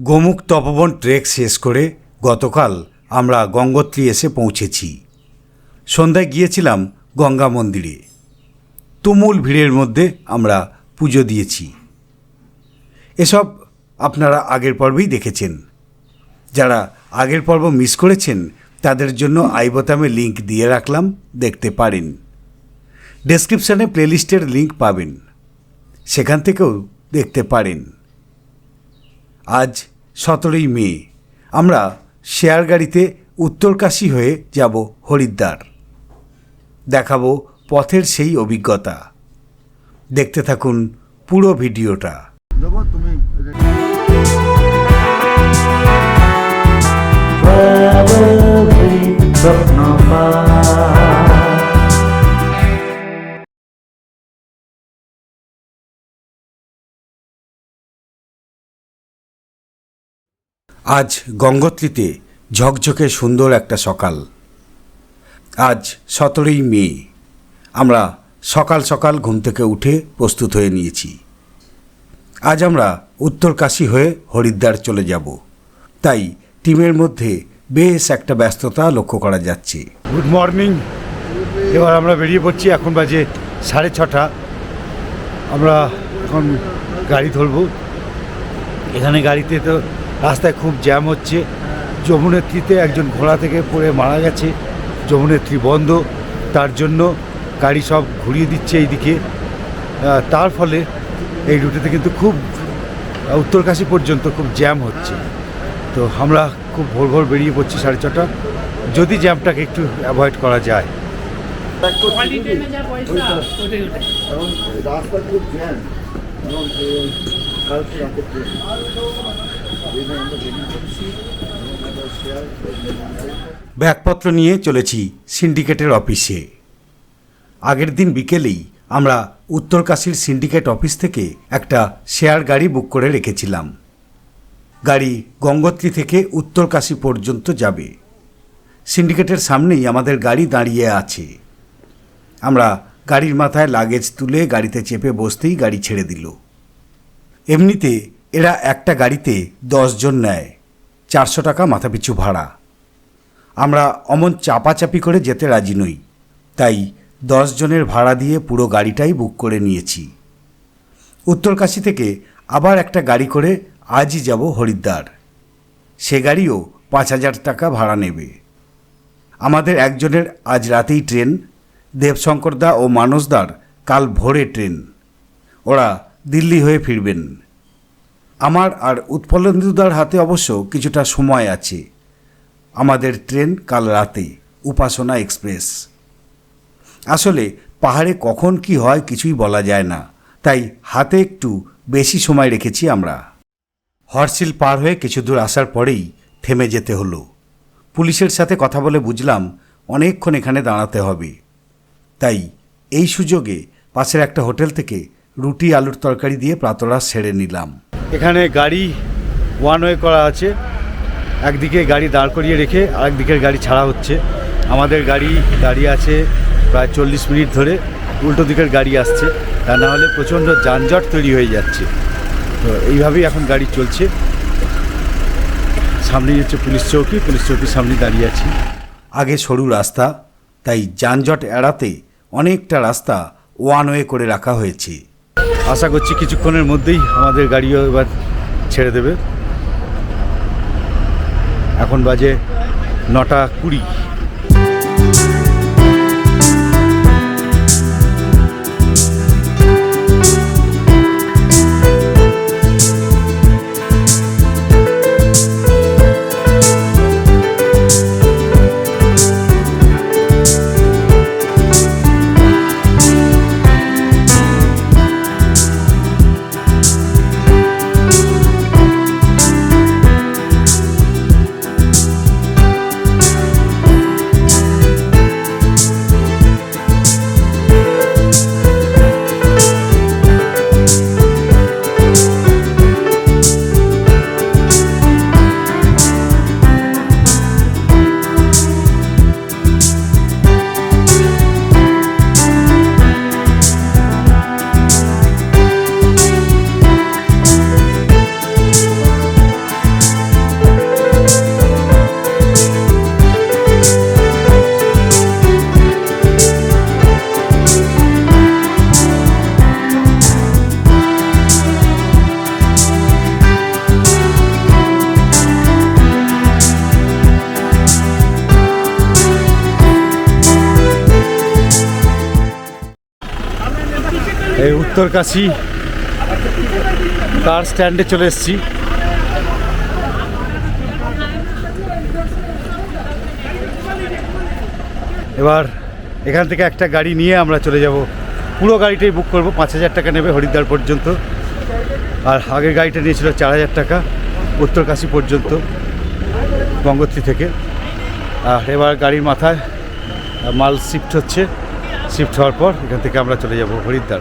গোমুখ তপবন trek শেষ করে গতকাল আমরা গঙ্গোত্রী এসে পৌঁছেছি। সন্ধ্যায় গিয়েছিলাম গঙ্গা মন্দিরে। তুমুল ভিড়ের মধ্যে আমরা পুজো দিয়েছি। এসব আপনারা আগের পর্বেই দেখেছেন। যারা আগের পর্ব মিস করেছেন, তাদের জন্য আই বোতামে লিঙ্ক দিয়ে রাখলাম, দেখতে পারেন। ডেসক্রিপশানে প্লেলিস্টের লিঙ্ক পাবেন। সেখান থেকেও দেখতে পারেন। আজ সতেরোই মে। আমরা শেয়ার গাড়িতে উত্তরকাশী হয়ে যাব হরিদ্বার। দেখাবো পথের সেই অভিজ্ঞতা। দেখতে থাকুন পুরো ভিডিওটা। তুমি আজ গঙ্গোত্রীতে ঝকঝকে সুন্দর একটা সকাল। আজ সতেরোই মে। আমরা সকাল সকাল ঘুম থেকে উঠে প্রস্তুত হয়ে নিয়েছি। আজ আমরা উত্তরকাশী হয়ে হরিদ্বার চলে যাব। তাই টিমের মধ্যে বেশ একটা ব্যস্ততা লক্ষ্য করা যাচ্ছে। গুড মর্নিং এবার আমরা বেরিয়ে পড়ছি, এখন বাজে সাড়ে ছটা। আমরা এখন গাড়ি ধরবো। এখানে গাড়িতে তো রাস্তায় খুব জ্যাম হচ্ছে। যমুনেত্রীতে একজন ঘোড়া থেকে পড়ে মারা গেছে। যমুনেত্রী বন্ধ। তার জন্য গাড়ি সব ঘুরিয়ে দিচ্ছে এইদিকে। তার ফলে এই রুটেতে কিন্তু খুব উত্তরকাশী পর্যন্ত খুব জ্যাম হচ্ছে। তো আমরা খুব ভোর ভোর বেরিয়ে পড়ছি সাড়ে ছটা। যদি জ্যামটাকে একটু অ্যাভয়েড করা যায়। রাস্তা খুব জ্যাম। কালকে ব্যাগপত্র নিয়ে চলেছি সিন্ডিকেটের অফিসে। আগের দিন বিকেলেই আমরা উত্তরকাশীর সিন্ডিকেট অফিস থেকে একটা শেয়ার গাড়ি বুক করে রেখেছিলাম। গাড়ি গঙ্গোত্রী থেকে উত্তরকাশী পর্যন্ত যাবে। সিন্ডিকেটের সামনেই আমাদের গাড়ি দাঁড়িয়ে আছে। আমরা গাড়ির মাথায় লাগেজ তুলে গাড়িতে চেপে বসতেই গাড়ি ছেড়ে দিল। এমনিতে এরা একটা গাড়িতে জন নেয়, চারশো টাকা মাথাপিছু ভাড়া। আমরা অমন চাপাচাপি করে যেতে রাজি নই, তাই জনের ভাড়া দিয়ে পুরো গাড়িটাই বুক করে নিয়েছি। উত্তরকাশি থেকে আবার একটা গাড়ি করে আজই যাব হরিদ্বার। সে গাড়িও পাঁচ হাজার টাকা ভাড়া নেবে। আমাদের একজনের আজ রাতেই ট্রেন দেবশঙ্করদা ও মানসদার কাল ভোরে ট্রেন। ওরা দিল্লি হয়ে ফিরবেন। আমার আর উৎপলেন্দুদার হাতে অবশ্য কিছুটা সময় আছে। আমাদের ট্রেন কাল রাতে উপাসনা এক্সপ্রেস। আসলে পাহাড়ে কখন কি হয় কিছুই বলা যায় না, তাই হাতে একটু বেশি সময় রেখেছি আমরা। হরসিল পার হয়ে কিছু দূর আসার পরেই থেমে যেতে হলো। পুলিশের সাথে কথা বলে বুঝলাম অনেকক্ষণ এখানে দাঁড়াতে হবে। তাই এই সুযোগে পাশের একটা হোটেল থেকে রুটি, আলুর তরকারি দিয়ে প্রাতরাশ সেরে নিলাম। এখানে গাড়ি ওয়ান ওয়ে করা আছে। একদিকে গাড়ি দাঁড় করিয়ে রেখে আরেকদিকের গাড়ি ছাড়া হচ্ছে। আমাদের গাড়ি দাঁড়িয়ে আছে প্রায় চল্লিশ মিনিট ধরে। উল্টো দিকের গাড়ি আসছে। তা না হলে প্রচণ্ড যানজট তৈরি হয়ে যাচ্ছে। তো এইভাবেই এখন গাড়ি চলছে। সামনেই হচ্ছে পুলিশ চৌকি। পুলিশ চৌকির সামনে দাঁড়িয়ে আছি। আগে সরু রাস্তা, তাই যানজট এড়াতে অনেকটা রাস্তা ওয়ান ওয়ে করে রাখা হয়েছে। আশা করছি কিছুক্ষণের মধ্যেই আমাদের গাড়িও এবার ছেড়ে দেবে। এখন বাজে নটা কুড়ি। উত্তরকাশি কার স্ট্যান্ডে চলে এসেছি। এবার এখান থেকে একটা গাড়ি নিয়ে আমরা চলে যাব। পুরো গাড়িটাই বুক করব, পাঁচ হাজার টাকা নেবে হরিদ্বার পর্যন্ত। আর আগের গাড়িটা নিয়েছিল চার হাজার টাকা, উত্তরকাশি পর্যন্ত, গঙ্গোত্রী থেকে। আর এবার গাড়ির মাথায়, মাল শিফট হচ্ছে। শিফট হওয়ার পর এখান থেকে আমরা চলে যাব হরিদ্বার।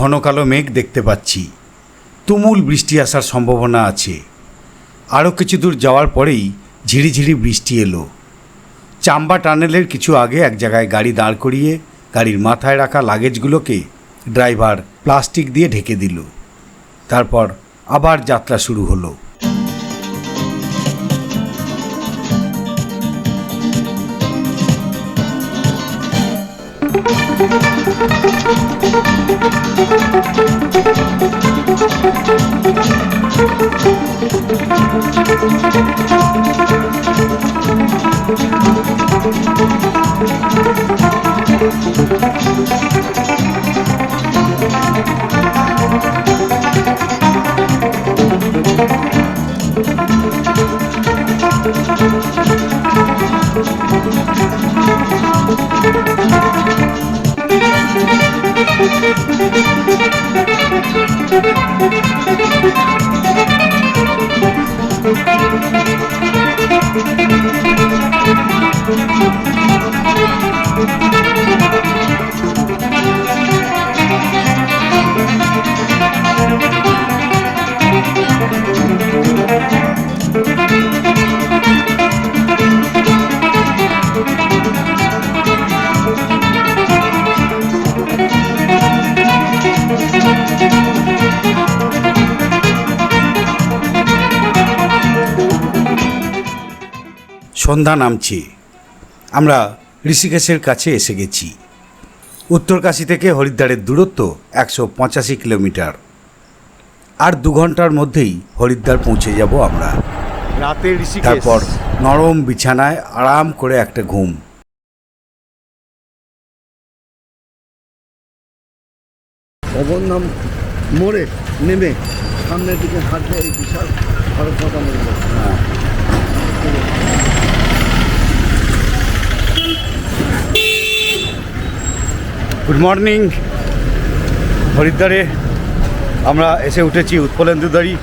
ঘন কালো মেঘ দেখতে পাচ্ছি। তুমুল বৃষ্টি আসার সম্ভাবনা আছে। আরও কিছু দূর যাওয়ার পরেই ঝিরিঝিরি বৃষ্টি এলো। চাম্বা টানেলের কিছু আগে এক জায়গায় গাড়ি দাঁড় করিয়ে গাড়ির মাথায় রাখা লাগেজগুলোকে ড্রাইভার প্লাস্টিক দিয়ে ঢেকে দিল। তারপর আবার যাত্রা শুরু হলো। Thank you. সন্ধ্যা নামছে। আমরা ঋষিকেশের কাছে এসে গেছি। উত্তরকাশী থেকে হরিদ্বারের দূরত্ব একশো পঁচাশি কিলোমিটার। আর দু ঘণ্টার মধ্যেই হরিদ্বার পৌঁছে যাব আমরা। রাতে ঋষিকেশ। তারপর নরম বিছানায় আরাম করে একটা ঘুম। অবন্ধাম মোড়ে নেমে সামনের দিকে হাঁটলে এই বিশাল ভারত মাতা মন্দির গুড মর্নিং হরিদ্বারে আমরা এসে উঠেছি উৎপলেন্দুদারি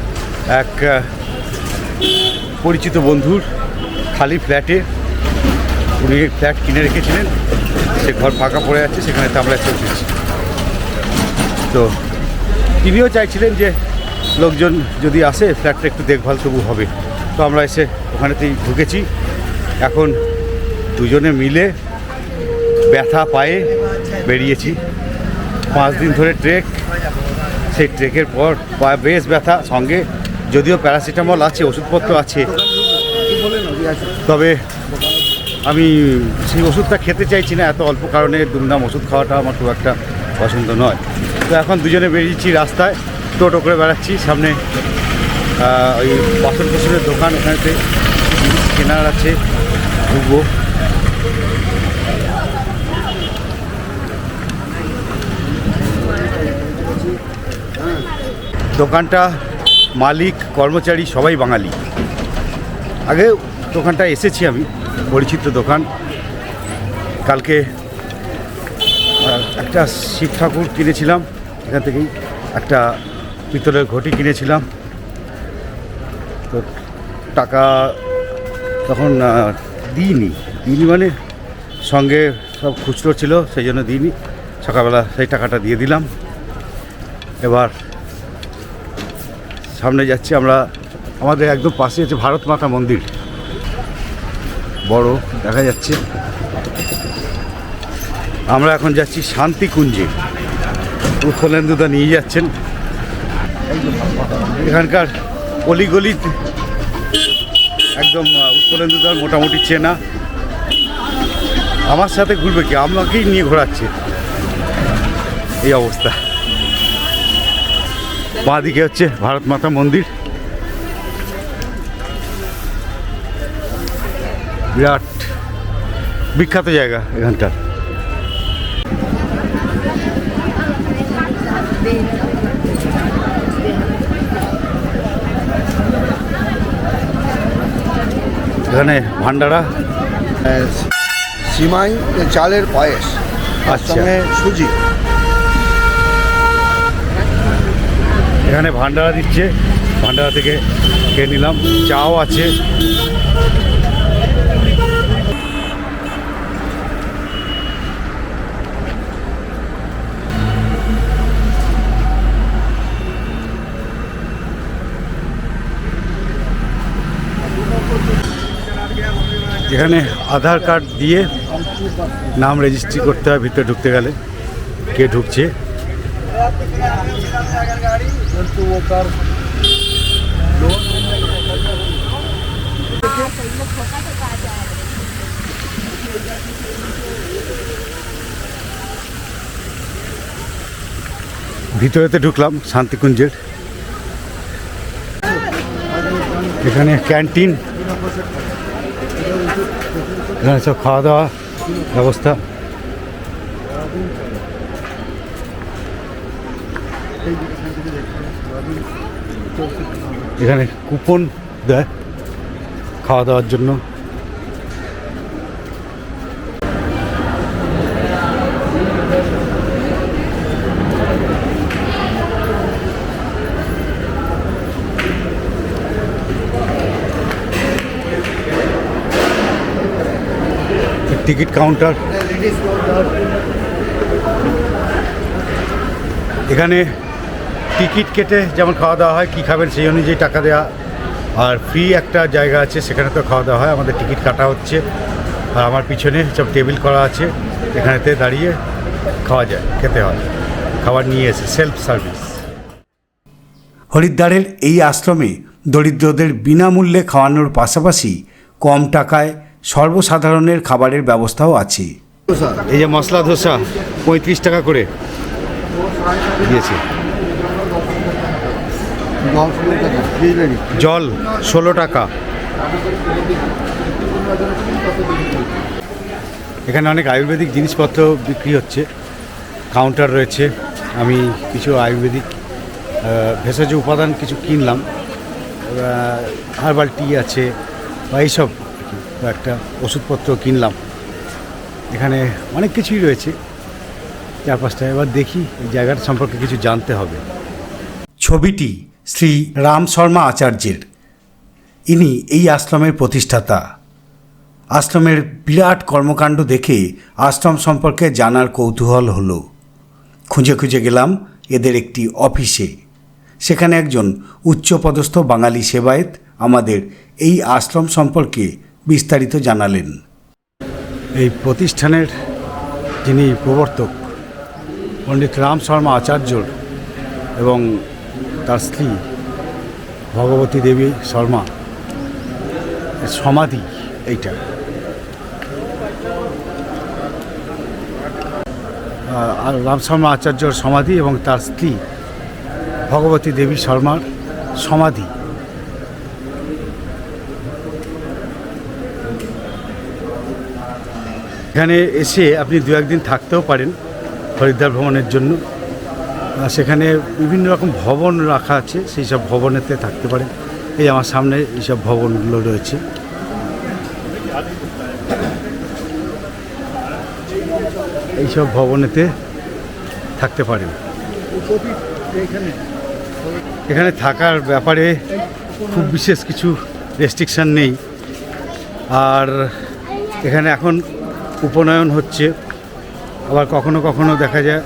এক পরিচিত বন্ধুর খালি ফ্ল্যাটে। উনি ফ্ল্যাট কিনে রেখেছিলেন, সে ঘর ফাঁকা পড়ে আছে, সেখানে তো আমরা এসে উঠেছি। তো তিনিও চাইছিলেন যে লোকজন যদি আসে, ফ্ল্যাটটা একটু দেখভাল তবু হবে। তো আমরা এসে ওখানেতেই ঢুকেছি। এখন দুজনে মিলে ব্যথা পায়ে বেরিয়েছি। পাঁচ দিন ধরে ট্রেক সেই ট্রেকের পর বেশ ব্যথা সঙ্গে। যদিও প্যারাসিটামল আছে, ওষুধপত্র আছে। তবে আমি সেই ওষুধটা খেতে চাইছি না, এত অল্প কারণে দুমদাম ওষুধ খাওয়াটা আমার খুব একটা পছন্দ নয়। তো এখন দুজনে বেরিয়েছি রাস্তায়, টোটো করে বেড়াচ্ছি। সামনে ওই বাসন কোসনের দোকান ওখানেতে জিনিস কেনার আছে। ঢুকবো। দোকানটা মালিক, কর্মচারী সবাই বাঙালি। আগে দোকানটা এসেছি আমি, পরিচিত দোকান। কালকে একটা শিব ঠাকুর কিনেছিলাম, এখান থেকেই একটা পিতলের ঘটি কিনেছিলাম। তো টাকা তখন দিইনি। দিইনি মানে সঙ্গে সব খুচরো ছিল, সেই জন্য দিইনি। সকালবেলা সেই টাকাটা দিয়ে দিলাম। এবার সামনে যাচ্ছি আমরা আমাদের একদম পাশে আছে ভারত মাতা মন্দির। বড় দেখা যাচ্ছে। আমরা এখন যাচ্ছি শান্তিকুঞ্জে উৎপলেন্দুদা নিয়ে যাচ্ছেন। এখানকার অলিগলি একদম আহ, উৎপলেন্দুদার মোটামুটি চেনা। আমার সাথে ঘুরবে কি? আমাকেই নিয়ে ঘোরাচ্ছে। এই অবস্থা। বাঁ দিকে হচ্ছে ভারত মাতা মন্দির। বিরাট বিখ্যাত জায়গা এখানকার এখানে ভান্ডারা। সিমাই চালের পায়েস। আর আচ্ছা। সঙ্গে সুজি। এখানে ভান্ডারা দিচ্ছে। ভান্ডারা থেকে খেয়ে নিলাম। চাও আছে। এখানে আধার কার্ড দিয়ে নাম রেজিস্ট্রি করতে হয়, ভিতরে ঢুকতে গেলে কে ঢুকছে। ভিতরেতে ঢুকলাম শান্তিকুঞ্জের। এখানে ক্যান্টিন। এখানে সব খাওয়া দাওয়া ব্যবস্থা। এখানে কুপন দেয় খাওয়া দাওয়ার জন্য। Ticket counter. এখানে টিকিট কেটে যেমন খাওয়া দাওয়া হয় কী খাবেন সেই অনুযায়ী টাকা দেওয়া আর ফ্রি একটা জায়গা আছে সেখানে তো খাওয়া দাওয়া হয় আমাদের টিকিট কাটা হচ্ছে। আর আমার পিছনে সব টেবিল করা আছে এখানেতে দাঁড়িয়ে খাওয়া যায় খেতে হয়। খাবার নিয়ে এসে সেলফ সার্ভিস হরিদ্বারের এই আশ্রমে দরিদ্রদের বিনামূল্যে খাওয়ানোর পাশাপাশি কম টাকায় সর্বসাধারণের খাবারের ব্যবস্থাও আছে। এই যে মশলা ধোসা পঁয়ত্রিশ টাকা করে দিয়েছে। জল ষোলো টাকা। এখানে অনেক আয়ুর্বেদিক জিনিসপত্র বিক্রি হচ্ছে। কাউন্টার রয়েছে। আমি কিছু আয়ুর্বেদিক ভেষজ উপাদান কিছু কিনলাম। হার্বাল টি আছে বা এইসব একটা ওষুধপত্র কিনলাম। এখানে অনেক কিছুই রয়েছে। চার পাঁচটা এবার দেখি এই জায়গাটা সম্পর্কে কিছু জানতে হবে। ছবিটি শ্রী রাম শর্মা আচার্যের। ইনি এই আশ্রমের প্রতিষ্ঠাতা। আশ্রমের বিরাট কর্মকাণ্ড দেখে আশ্রম সম্পর্কে জানার কৌতূহল হলো। খুঁজে খুঁজে গেলাম এদের একটি অফিসে। সেখানে একজন উচ্চপদস্থ বাঙালি সেবায়েত আমাদের এই আশ্রম সম্পর্কে বিস্তারিত জানালেন। এই প্রতিষ্ঠানের যিনি প্রবর্তক, পণ্ডিত রাম শর্মা আচার্যর এবং তার স্ত্রী ভগবতী দেবী শর্মা। সমাধি এইটা। আর রাম শর্মা আচার্যর সমাধি এবং তার স্ত্রী ভগবতী দেবী শর্মার সমাধি। এখানে এসে আপনি দু একদিন থাকতেও পারেন হরিদ্বার ভ্রমণের জন্য। সেখানে বিভিন্ন রকম ভবন রাখা আছে, সেই সব ভবনেতে থাকতে পারে। এই আমার সামনে এইসব ভবনগুলো রয়েছে। এইসব ভবনেতে থাকতে পারেন এখানে থাকার ব্যাপারে খুব বিশেষ কিছু রেস্ট্রিকশান নেই। আর এখানে এখন উপনয়ন হচ্ছে। আবার কখনো কখনো দেখা যায়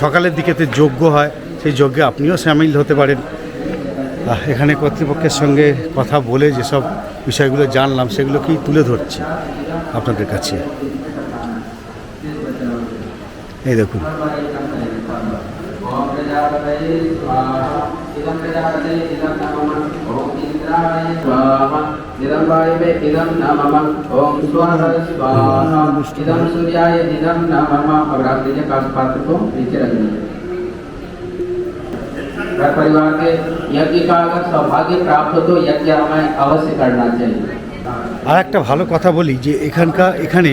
সকালের দিকেতে যজ্ঞ হয় সেই যজ্ঞে আপনিও সামিল হতে পারেন এখানে কর্তৃপক্ষের সঙ্গে কথা বলে যেসব বিষয়গুলো জানলাম সেগুলোকেই তুলে ধরছি আপনাদের কাছে এই দেখুন स्वाहा इदं प्रजापतये इदं नमः ओम इंद्राय स्वाहा इदं वायवे इदं नमः ओम स्वाहा स्वाहा इदं सूर्याय इदं नमः अब रात दीजिए काश पात्र को नीचे रख दीजिए घर परिवार के यज्ञ का अगर सौभाग्य प्राप्त हो तो यज्ञ हमें अवश्य करना चाहिए আর একটা ভালো কথা বলি যে এখানকার এখানে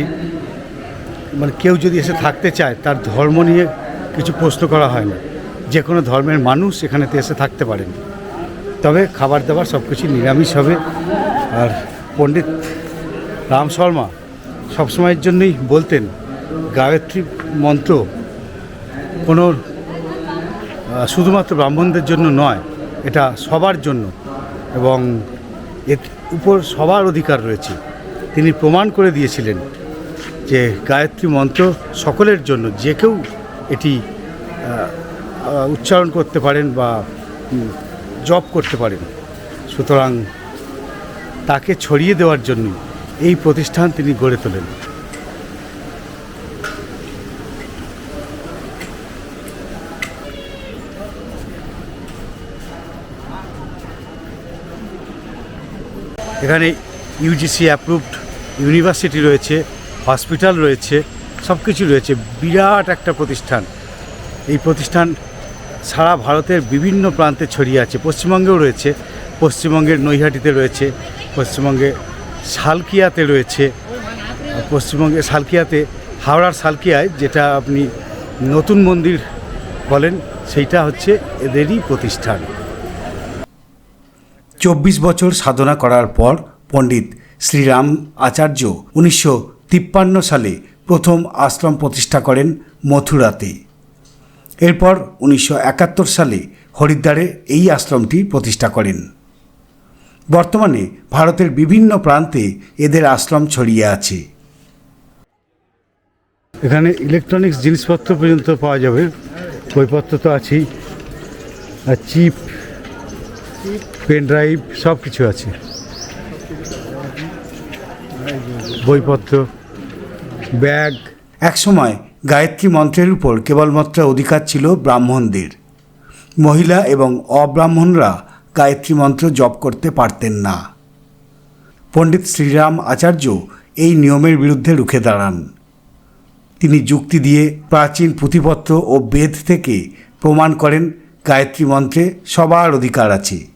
মানে কেউ যদি এসে থাকতে চায় তার ধর্ম নিয়ে কিছু প্রশ্ন করা হয় না যে কোনো ধর্মের মানুষ এখানেতে এসে থাকতে পারেন তবে খাবার দাবার সব কিছু নিরামিষ হবে। আর পণ্ডিত রাম শর্মা সবসময়ের জন্যই বলতেন, গায়ত্রী মন্ত্র কোনো শুধুমাত্র ব্রাহ্মণদের জন্য নয়, এটা সবার জন্য এবং এর উপর সবার অধিকার রয়েছে। তিনি প্রমাণ করে দিয়েছিলেন যে গায়ত্রী মন্ত্র সকলের জন্য, যে কেউ এটি উচ্চারণ করতে পারেন বা জপ করতে পারেন। সুতরাং তাকে ছড়িয়ে দেওয়ার জন্য এই প্রতিষ্ঠান তিনি গড়ে তোলেন। এখানে ইউজিসি অ্যাপ্রুভড ইউনিভার্সিটি রয়েছে হসপিটাল রয়েছে সব কিছু রয়েছে। বিরাট একটা প্রতিষ্ঠান। এই প্রতিষ্ঠান সারা ভারতের বিভিন্ন প্রান্তে ছড়িয়ে আছে। পশ্চিমবঙ্গেও রয়েছে। পশ্চিমবঙ্গের নৈহাটিতে রয়েছে। পশ্চিমবঙ্গে সালকিয়াতে রয়েছে। পশ্চিমবঙ্গে সালকিয়াতে, হাওড়ার সালকিয়ায় যেটা আপনি নতুন মন্দির বলেন, সেইটা হচ্ছে এদেরই প্রতিষ্ঠান। চব্বিশ বছর সাধনা করার পর পণ্ডিত শ্রীরাম আচার্য উনিশশো তিপ্পান্ন সালে প্রথম আশ্রম প্রতিষ্ঠা করেন মথুরাতে। এরপর উনিশশো একাত্তর সালে হরিদ্বারে এই আশ্রমটি প্রতিষ্ঠা করেন। বর্তমানে ভারতের বিভিন্ন প্রান্তে এদের আশ্রম ছড়িয়ে আছে। এখানে ইলেকট্রনিক্স জিনিসপত্র পর্যন্ত পাওয়া যাবে। বইপত্র তো আছেই। আর চিপ পেন ড্রাইভ সব কিছু আছে। বইপত্র ব্যাগ একসময় গায়ত্রী মন্ত্রের উপর কেবলমাত্র অধিকার ছিল ব্রাহ্মণদের। মহিলা এবং অব্রাহ্মণরা গায়ত্রী মন্ত্র জপ করতে পারতেন না। পণ্ডিত শ্রীরাম আচার্য এই নিয়মের বিরুদ্ধে রুখে দাঁড়ান। তিনি যুক্তি দিয়ে প্রাচীন পুঁথিপত্র ও বেদ থেকে প্রমাণ করেন গায়ত্রী মন্ত্রে সবার অধিকার আছে।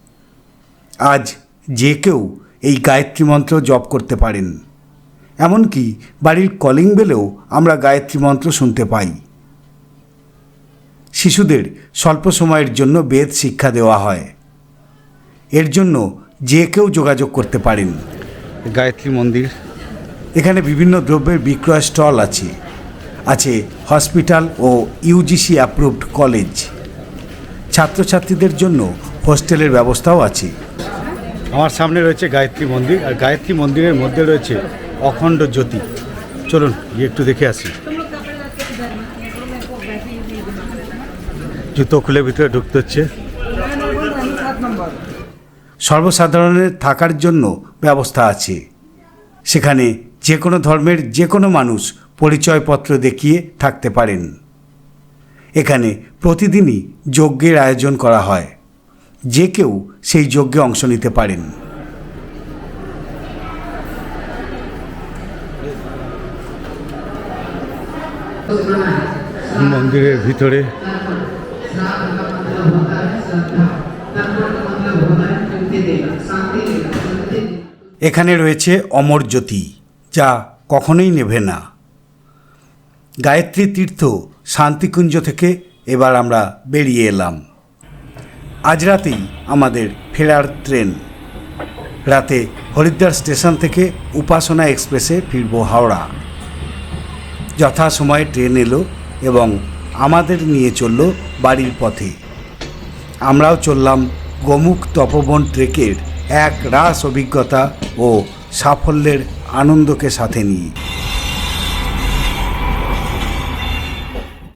আজ যে কেউ এই গায়ত্রী মন্ত্র জপ করতে পারেন। এমনকি বাড়ির কলিং বেলেও আমরা গায়ত্রী মন্ত্র শুনতে পাই। শিশুদের স্বল্প সময়ের জন্য বেদ শিক্ষা দেওয়া হয়। এর জন্য যে কেউ যোগাযোগ করতে পারেন। গায়ত্রী মন্দির। এখানে বিভিন্ন দ্রব্যের বিক্রয় স্টল আছে। আছে হসপিটাল ও ইউজিসি অ্যাপ্রুভড কলেজ। ছাত্রছাত্রীদের জন্য হোস্টেলের ব্যবস্থাও আছে। আমার সামনে রয়েছে গায়ত্রী মন্দির। আর গায়ত্রী মন্দিরের মধ্যে রয়েছে অখণ্ড জ্যোতি। চলুন একটু দেখে আসি। জুতো খুলে ভিতরে ঢুকতে হচ্ছে। সর্বসাধারণের থাকার জন্য ব্যবস্থা আছে। সেখানে যে কোনো ধর্মের যে কোনো মানুষ পরিচয়পত্র দেখিয়ে থাকতে পারেন। এখানে প্রতিদিনই যজ্ঞের আয়োজন করা হয়। যে কেউ সেই যজ্ঞে অংশ নিতে পারেন। মন্দিরের ভিতরে। এখানে রয়েছে অমর জ্যোতি যা কখনোই নেভে না। গায়ত্রী তীর্থ শান্তিকুঞ্জ থেকে এবার আমরা বেরিয়ে এলাম। আজ রাতেই আমাদের ফেরার ট্রেন। রাতে হরিদ্বার স্টেশন থেকে উপাসনা এক্সপ্রেসে ফিরব হাওড়া। যথাসময়ে ট্রেন এলো এবং আমাদের নিয়ে চলল বাড়ির পথে। আমরাও চললাম গোমুখ তপবন ট্রেকের এক রাস অভিজ্ঞতা ও সাফল্যের আনন্দকে সাথে নিয়ে।